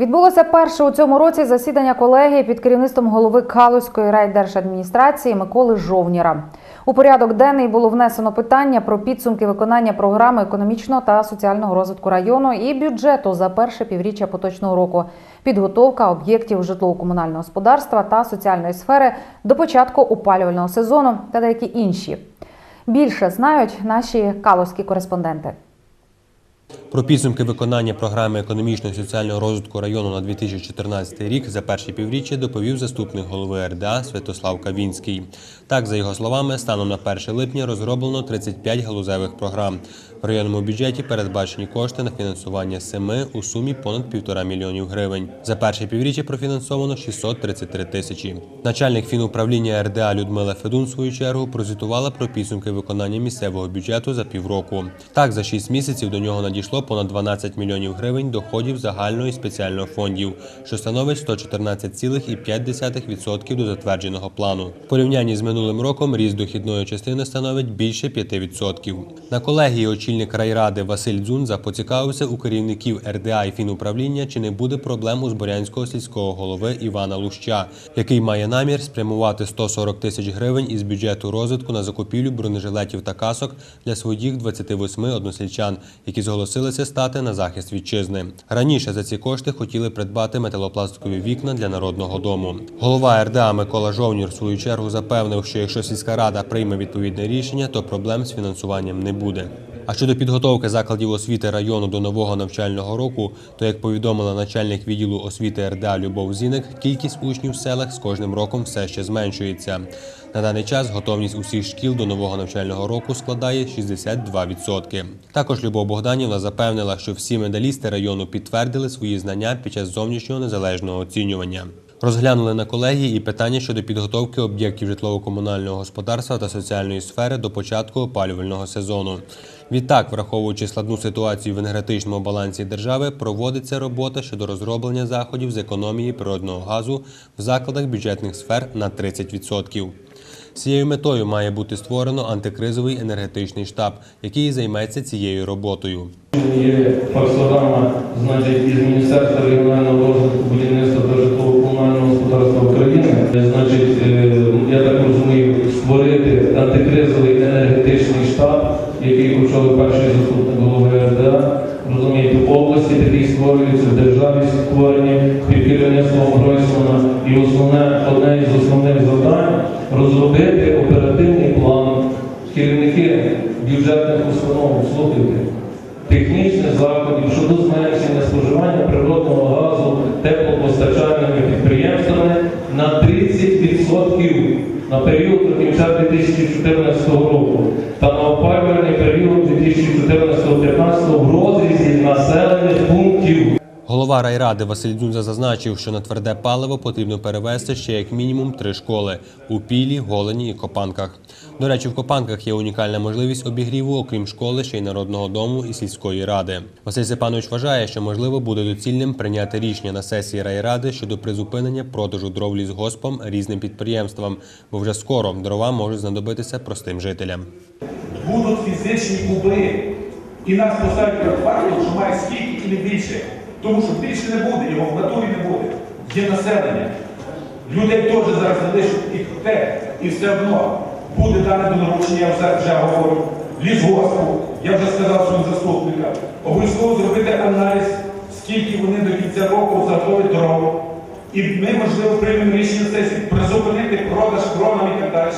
Відбулося перше у цьому році засідання колегії під керівництвом голови Калузької райдержадміністрації Миколи Жовніра. У порядок денний було внесено питання про підсумки виконання програми економічного та соціального розвитку району і бюджету за перше півріччя поточного року, підготовка об'єктів житлово-комунального господарства та соціальної сфери до початку опалювального сезону та деякі інші. Більше знають наші калузькі кореспонденти. Про підсумки виконання програми економічного і соціального розвитку району на 2014 рік за перші півріччя доповів заступник голови РДА Святослав Кавінський. Так, за його словами, станом на 1 липня розроблено 35 галузевих програм. В районному бюджеті передбачені кошти на фінансування семи у сумі понад півтора мільйонів гривень. За перше півріччя профінансовано 633 тисячі. Начальник фінуправління РДА Людмила Федун в свою чергу прозвітувала про підсумки виконання місцевого бюджету за півроку. Так, за 6 місяців до нього надійшло понад 12 мільйонів гривень доходів загального і спеціального фондів, що становить 114,5% до затвердженого плану. В порівнянні з минулим роком ріст дохідної частини становить більше 5%. На колегії очільник райради Василь Дзунза поцікавився у керівників РДА і фінуправління, чи не буде проблем у Зборянського сільського голови Івана Луща, який має намір спрямувати 140 тисяч гривень із бюджету розвитку на закупівлю бронежилетів та касок для своїх 28 односельчан, які зголосилися стати на захист вітчизни. Раніше за ці кошти хотіли придбати металопластикові вікна для народного дому. Голова РДА Микола Жовнір в свою чергу запевнив, що якщо сільська рада прийме відповідне рішення, то проблем з фінансуванням не буде. А щодо підготовки закладів освіти району до нового навчального року, то як повідомила начальник відділу освіти РДА Любов Зіник, кількість учнів в селах з кожним роком все ще зменшується. На даний час готовність усіх шкіл до нового навчального року складає 62%. Також Любов Богданівна запевнила, що всі медалісти району підтвердили свої знання під час зовнішнього незалежного оцінювання. Розглянули на колегії і питання щодо підготовки об'єктів житлово-комунального господарства та соціальної сфери до початку опалювального сезону. Відтак, враховуючи складну ситуацію в енергетичному балансі держави, проводиться робота щодо розроблення заходів з економії природного газу в закладах бюджетних сфер на 30%. З цією метою має бути створено антикризовий енергетичний штаб, який займеться цією роботою. Є факсограма, значить, із Міністерства регіонального розвитку будівництва перший заступник голови РДА. Розумієте, області такий створюється, в державі створені під керівництвом. І основне, одне із основних завдань розробити оперативний план. Керівники бюджетних установ, слухайте, технічних заходів щодо зменшення споживання природного газу теплопостачальними підприємствами на 30% на період до кінця 2014 року та на опалювальний період 2014-2015 в розрізі пунктів. Голова райради Василь Дзюнза зазначив, що на тверде паливо потрібно перевести ще як мінімум три школи у Пілі, Голені і Копанках. До речі, в Копанках є унікальна можливість обігріву, окрім школи, ще й народного дому і сільської ради. Василь Степанович вважає, що можливо буде доцільним прийняти рішення на сесії райради щодо призупинення продажу дров лісгоспом різним підприємствам, бо вже скоро дрова можуть знадобитися простим жителям. будуть фізичні куби. І нас поставить перед фактом, що має скільки і більше. Тому що більше не буде, його в натурі не буде. Є населення. Людей теж зараз залишать і те, і все одно буде дане доручення, я вже, вже говорю, лісгоспу, я вже сказав своїм заступникам. Обов'язково зробити аналіз, скільки вони до кінця року заготовлять дров. І ми, можливо, приймемо рішення сесії призупинити продаж кронам і так далі.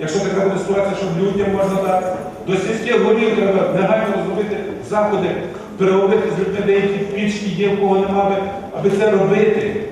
Якщо така буде ситуація, щоб людям можна дати. До сільських голів треба негайно розробити заходи, переговорити з людьми, деякі пічки є, в кого немає, аби це робити.